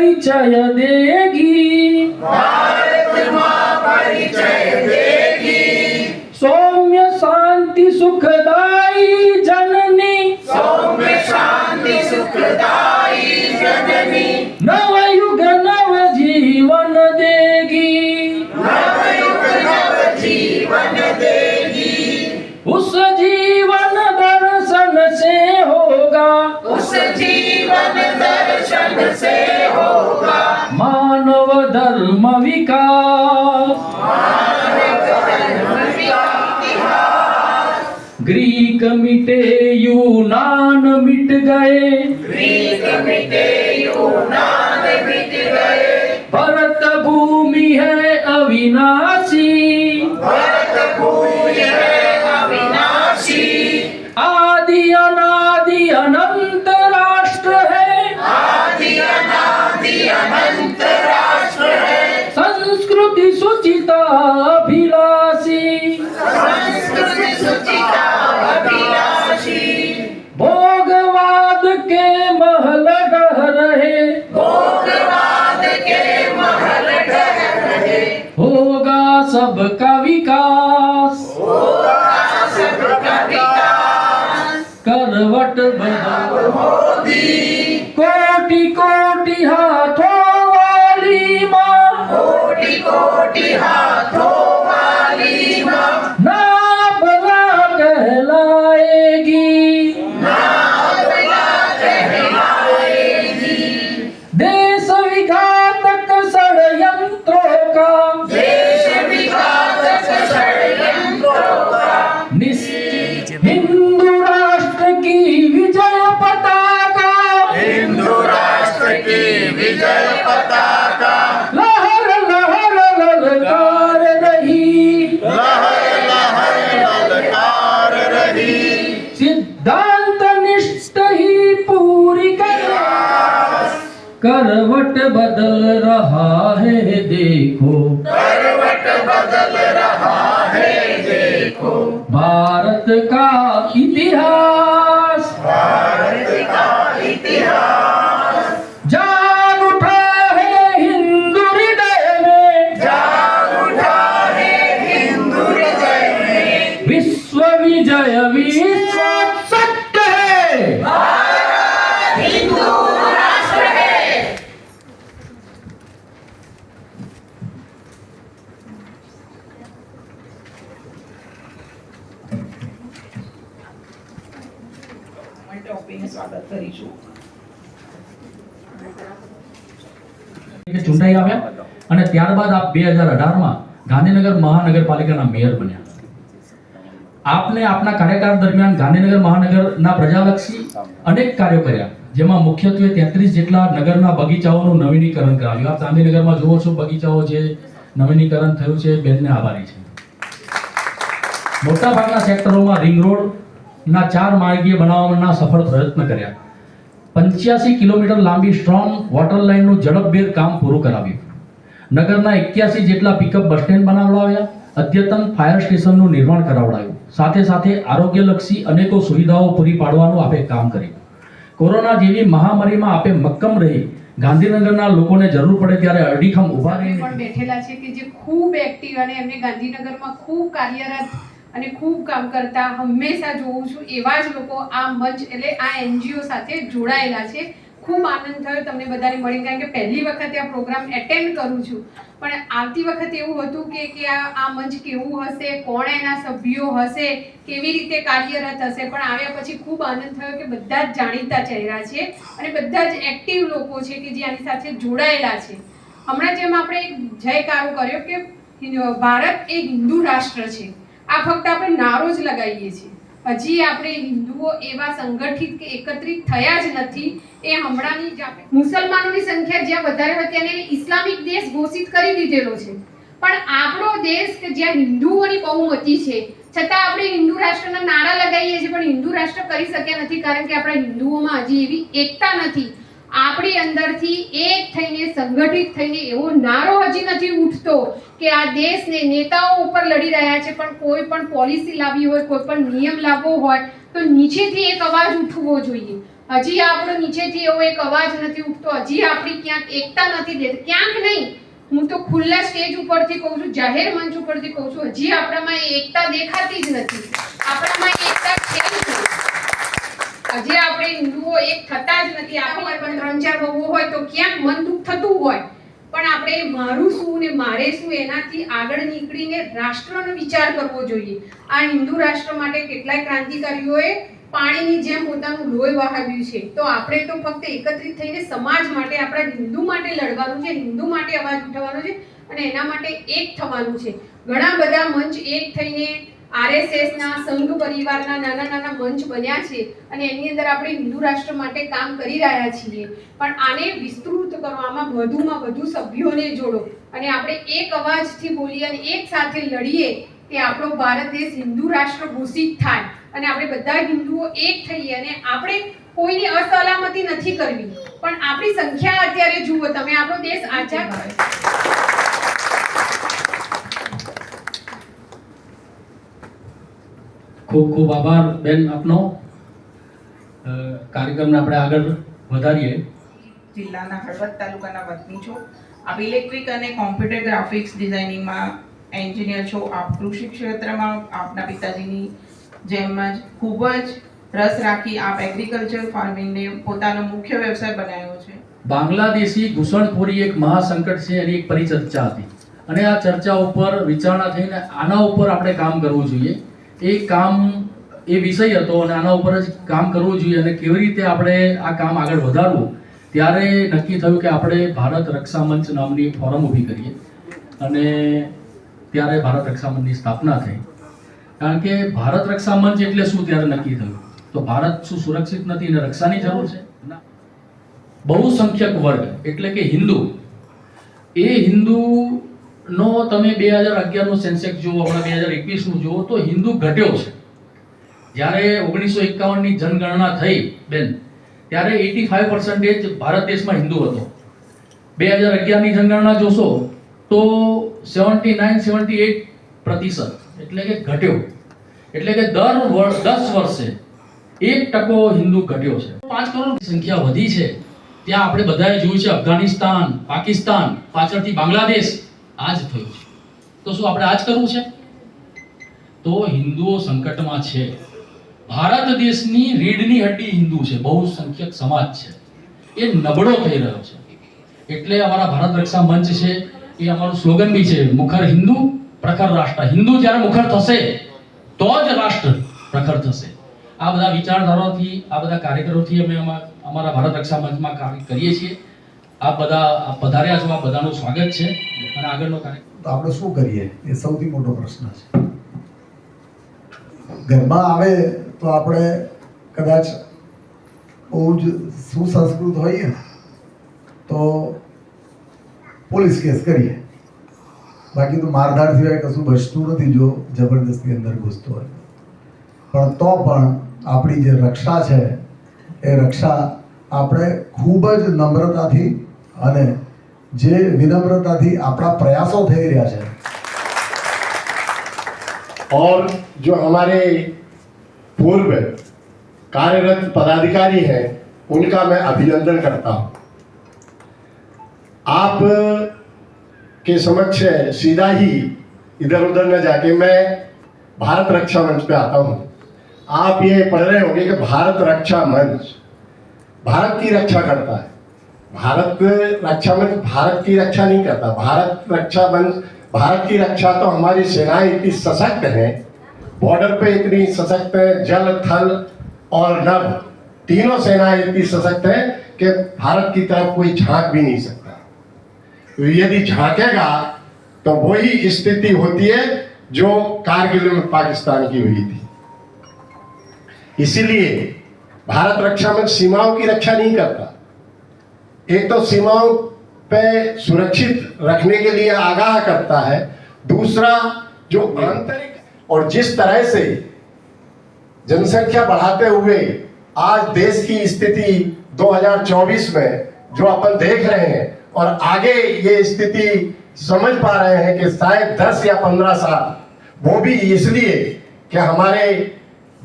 परिचय देगी सौम्य शांति सुखदाई जननी नव दर्शन से होगा मानव धर्म विकास। ग्रीक मिटे यूनान मिट गए। ग्रीक मिटे यूनान मिट गए। भरत भूमि है अविनाशी। देखो भारत का इतिहास भारत का इतिहास ચૂંટાઈ આવ્યા અને ત્યારબાદ આપ બે હજાર અઢારમાં ગાંધીનગર મહાનગરપાલિકાના મેયર બન્યા. આપને આપના કાર્યકાળ દરમિયાન ગાંધીનગર મહાનગરના પ્રજાલક્ષી અનેક કાર્યો કર્યા, જેમાં મુખ્યત્વે તેત્રીસ જેટલા નગરના બગીચાઓનું નવીનીકરણ કરાવ્યું. આપ ગાંધીનગરમાં જુઓ છો, બગીચાઓ જે નવીનીકરણ થયું છે, બેનને આભારી છે. મોટાભાગના સેક્ટરોમાં રિંગ રોડના ચાર માર્ગીય બનાવવાના સફળ પ્રયત્ન કર્યા. પંચ્યાસી કિલોમીટર લાંબી સ્ટ્રોંગ વોટર લાઇનનું ઝડપભેર કામ પૂરું કરાવ્યું. નગરના એક્યાસી જેટલા પિકઅપ બસ સ્ટેન્ડ બનાવડાવ્યા. અદ્યતન ફાયર સ્ટેશનનું નિર્માણ કરાવડાયું. સાથે સાથે આરોગ્યલક્ષી અનેકો સુવિધાઓ પૂરી પાડવાનું આપે કામ કર્યું. કોરોના જેવી મહામારીમાં આપે મક્કમ રહી. ગાંધીનગરના લોકોને જરૂર પડે ત્યારે અડીખમ ઊભા રહીને પણ બેઠેલા છે કે જે ખૂબ એક્ટિવ અને એમને ગાંધીનગરમાં ખૂબ કાર્યરત અને ખૂબ કામ કરતા હંમેશા જોઉં છું એવા જ લોકો આ મંચ એટલે આ એનજીઓ સાથે જોડાયેલા છે. ખૂબ આનંદ થયો તમને બધાને મળીને, કારણ કે પહેલી વખતે આ પ્રોગ્રામ એટેન્ડ કરું છું. પણ આવતી વખતે એવું હતું કે કે આ આ મંચ કેવું હશે, કોણ એના સભ્યો હશે, કેવી રીતે કાર્યરત હશે? પણ આવ્યા પછી ખૂબ આનંદ થયો કે બધા જ જાણીતા ચહેરા છે અને બધા જ એક્ટિવ લોકો છે કે જે આની સાથે જોડાયેલા છે. હમણાં જેમ આપણે એક જયકારો કર્યો કે, ભારત એ હિન્દુ રાષ્ટ્ર છે. આ ફક્ત આપણે નારો જ લગાવીએ છીએ. હજી આપણે હિન્દુઓ એવા સંગઠિત કે એકત્રિત થયા જ નથી. એ હમણાંની જ મુસલમાનોની સંખ્યા જ્યાં વધારે હોય અને ઇસ્લામિક દેશ ઘોષિત કરી દીધેલો છે. પણ આપણો દેશ કે જ્યાં હિન્દુઓની બહુમતી છે, છતાં આપણે હિન્દુ રાષ્ટ્રના નારા લગાવીએ છીએ, પણ હિન્દુ રાષ્ટ્ર કરી શક્યા નથી, કારણ કે આપણા હિન્દુઓમાં હજી એવી એકતા નથી. આપણી અંદરથી એક થઈને સંગઠિત થઈને એવો નારો હજી નથી ઉઠતો કે આ દેશને નેતાઓ ઉપર લડી રહ્યા છે, પણ કોઈ પણ પોલિસી લાવવી હોય, કોઈ પણ નિયમ લાવવો હોય, તો નીચેથી એક અવાજ ઉઠવો જોઈએ. હજી આપણો નીચેથી એવો એક અવાજ નથી ઉઠતો, હજી આપણી ક્યાંક એકતા નથી દેતી ક્યાંક નહીં, હું તો ખુલ્લા સ્ટેજ ઉપરથી કહું છું, જાહેર મંચ ઉપરથી કહું છું, હજી આપણામાં એકતા દેખાતી જ નથી. આપણામાં એકતા છે જ નહીં. હજી આપણે હિન્દુઓ એક થતા જ નથી. આપણે પણ ત્રણ ચાર બહુ હોય તો ક્યાંક મન દુઃખ થતું હોય. પણ આપણે મારું શું ને મારે શું એનાથી આગળ નીકળીને રાષ્ટ્રનો વિચાર કરવો જોઈએ. આ હિન્દુ રાષ્ટ્ર માટે કેટલાય ક્રાંતિકારીઓએ પાણીની જેમ પોતાનું લોહી વહાવ્યું છે. તો આપણે તો ફક્ત એકત્રિત થઈને સમાજ માટે, આપણા હિન્દુ માટે લડવાનું છે, હિન્દુ માટે અવાજ ઉઠાવવાનો છે અને એના માટે એક થવાનું છે. ઘણા બધા મંચ એક થઈને RSS ના સંઘ પરિવારના નાના નાના મંચ બન્યા છે અને એની અંદર આપણે હિન્દુ રાષ્ટ્ર માટે કામ કરી રહ્યા છીએ. પણ આને વિસ્તૃત કરવામાં વધુમાં વધુ સભ્યોને જોડો. અને આપણે એક અવાજથી બોલીએ અને એક સાથે લડીએ કે આપણો ભારત દેશ હિન્દુ રાષ્ટ્ર ઘોષિત થાય. અને આપણે બધા હિન્દુઓ એક થઈએ અને આપણે કોઈની અસલામતી નથી કરવી. પણ આપણી સંખ્યા અત્યારે જુઓ, તમે આપણો દેશ આઝાદ ખૂબ ખૂબ આભાર બેન આપનો. કાર્યક્રમને આપણે આગળ વધારીએ. જિલ્લાના હળવદ તાલુકાના વતની છો. આપ ઇલેક્ટ્રિક અને કોમ્પ્યુટર ગ્રાફિક્સ ડિઝાઇનિંગમાં એન્જિનિયર છો. આપ કૃષિ ક્ષેત્રમાં આપના પિતાજીની જેમ જ ખૂબ જ રસ રાખી આપ એગ્રીકલ્ચર ફાર્મિંગને પોતાનો મુખ્ય વ્યવસાય બનાવ્યો છે. બાંગ્લાદેશી ઘૂસણખોરી એક મહાસંકટ છે એની એક પરિચર્ચા હતી. અને આ ચર્ચા ઉપર વિચારણા થઈને આના ઉપર આપણે કામ કરવું જોઈએ. એ કામ, એ વિષય હતો અને આના ઉપર જ કામ કરવું જોઈએ અને કેવી રીતે આપણે આ કામ આગળ વધારવું, ત્યારે નક્કી થયું કે આપણે ભારત રક્ષા મંચ નામની ફોરમ ઊભી કરીએ. અને ત્યારે ભારત રક્ષા મંચની સ્થાપના થઈ. કારણ કે ભારત રક્ષા મંચ એટલે શું ત્યારે નક્કી થયું? તો ભારત શું સુરક્ષિત નથી અને રક્ષાની જરૂર છે? બહુ બહુસંખ્યક વર્ગ, એટલે કે હિન્દુ. એ હિન્દુનો તમે બે હજાર અગિયારનું સેન્સેક્સ જુઓ, હમણાં બે હજાર એકવીસનું જુઓ, તો હિન્દુ ઘટ્યો છે. જ્યારે ઓગણીસો એકાવનની જનગણના થઈ, બેન, ત્યારે એટી ફાઈવ પર્સન્ટેજ ભારત દેશમાં હિન્દુ હતો. બે હજાર અગિયારની જનગણના જોશો, તો સેવન્ટી નાઇન, સેવન્ટી એટ પ્રતિશત એટલે કે ઘટ્યો. એટલે કે દર વર્ષ દસ વર્ષે એક ટકો હિન્દુ ઘટ્યો છે. પાંચ કરોડ સંખ્યા વધી છે. ત્યાં આપણે બધાએ જોયું છે અફઘાનિસ્તાન, પાકિસ્તાન, પાછળથી બાંગ્લાદેશ. આ જ થયું છે. તો શું આપણે આ જ કરવું છે? તો હિન્દુઓ સંકટમાં છે. ભારત દેશની રીઢની હડ્ડી હિન્દુ છે. બહુસંખ્યક સમાજ છે. એ નબળો થઈ રહ્યો છે. એટલે અમારા ભારત રક્ષા મંચ છે, એ અમારું સ્લોગન બી છે, મુખર હિન્દુ, પ્રખર રાષ્ટ્ર. હિન્દુ જ્યારે મુખર થશે, તો જ રાષ્ટ્ર પ્રખર થશે. આ બધા વિચારધારાથી આ બધા કાર્યક્રમોથી અમા- અમારા ભારત રક્ષા મંચમાં કાર્ય કરીએ છીએ. આપ બધા પધાર્યા છો આ બધાનું સ્વાગત છે. અને આગળનો કાર્યક્રમ તો આપણે શું કરીએ? એ સૌથી મોટો પ્રશ્ન છે. ઘરમાં આવે તો આપણે કદાચ બહુ જ સુસંસ્કૃત હોઈએ તો પોલીસ કેસ કરીએ. બાકી તો મારધાડ સિવાય કશું બચતું નથી જો જબરદસ્તી અંદર ઘૂસતો હોય. પણ તો પણ આપણી જે રક્ષા છે, એ રક્ષા આપણે ખૂબ જ નમ્રતાથી અને જે વિનમ્રતાથી આપણા પ્રયાસો થઈ રહ્યા છે और जो हमारे पूर्व कार्यरत पदाधिकारी हैं उनका मैं अभिनंदन करता हूं आप के समक्ष सीधा ही इधर उधर न जाके मैं भारत रक्षा मंच पे आता हूं आप ये पढ़ रहे होंगे कि भारत रक्षा मंच भारत की रक्षा करता है भारत रक्षा मंच भारत की रक्षा नहीं करता। भारत रक्षा मंच भारत की रक्षा तो हमारी सेनाएँ इतनी सशक्त है बॉर्डर पे इतनी सशक्त है, जल, थल और नभ, तीनों सेनाएँ इतनी सशक्त है कि भारत की तरफ़ कोई झाँक भी नहीं सकता। तो यदि झांकेगा तो वही स्थिति होती है जो कारगिल में पाकिस्तान की हुई थी। इसीलिए भारत रक्षा मंच सीमाओं की रक्षा नहीं करता। एक तो सीमाओं पे सुरक्षित रखने के लिए आगाह करता है, दूसरा जो आंतरिक और जिस तरह से जनसंख्या बढ़ाते हुए आज देश की स्थिति 2024 में जो अपन देख रहे हैं और आगे ये स्थिति समझ पा रहे हैं कि शायद 10 या 15 साल, वो भी इसलिए कि हमारे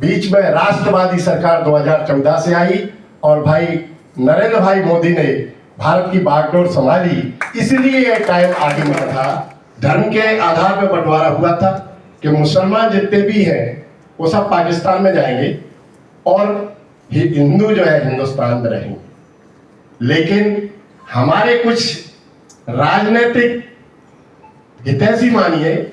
बीच में राष्ट्रवादी सरकार 2014 से आई और भाई नरेंद्र भाई मोदी ने भारत की बागडोर संभाली इसलिए ये टाइम आगे मिला था। धर्म के आधार पर बंटवारा हुआ था कि मुसलमान जितने भी हैं, वो सब पाकिस्तान में जाएँगे और हिंदू जो है, हिंदुस्तान में रहेंगे। लेकिन हमारे कुछ राजनीतिक हितैषी मानिए,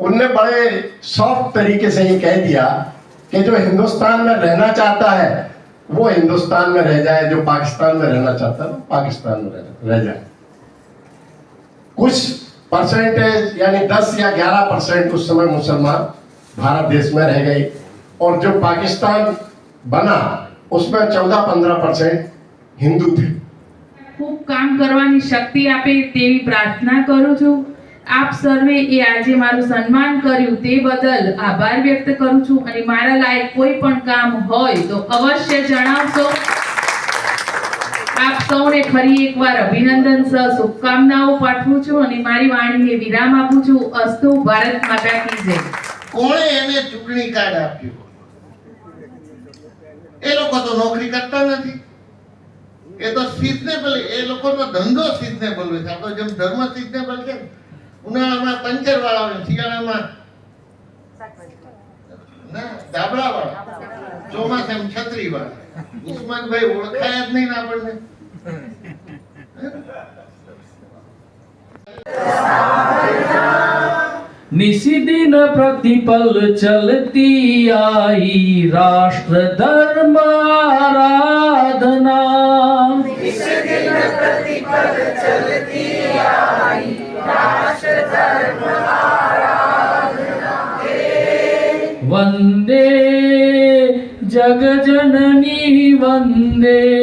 उनने बड़े सॉफ्ट तरीके से ये कह दिया कि जो हिंदुस्तान में रहना चाहता है वो हिंदुस्तान में रह जाए जो पाकिस्तान में रहना चाहता है वो पाकिस्तान में रह, रह जाए कुछ परसेंटेज यानी 10 या 11 परसेंट उस समय मुसलमान भारत देश में रह गए और जो पाकिस्तान बना उसमें 14-15 परसेंट हिंदू थे ખૂબ કામ કરવાની શક્તિ આપે તેવી પ્રાર્થના કરું છું આપ સર્વે એ આજે મારું સન્માન કર્યું તે બદલ આભાર વ્યક્ત કરું છું અને મારા લાયક કોઈ પણ કામ હોય તો અવશ્ય જણાવશો. આપ સૌને ફરી એકવાર અભિનંદન સહ શુભકામનાઓ પાઠવું છું અને મારી વાણીને વિરામ આપું છું. અસ્તુ ભારત માતા કી જય. કોણે એને ચૂંટણી કાર્ડ આપ્યું? એ લોકો તો નોકરી કરતા નથી. એ તો સિઝનેબલ એ લોકોનો ધંધો સિઝનેબલ હોય છે. આપણો જેમ ધર્મ સિઝનેબલ છે ઉનાળામાં પંચર શિયાળામાં? વાળા ચોમાસામાં છત્રી વાળા ઉસ્માનભાઈ ઓળખાયા જ નહીં પ્રતિપલ ચલતી આઈ રાષ્ટ્ર ધર્મ આરાધના પ્રતિપલ ચલતી આઈ जग जननी वंदे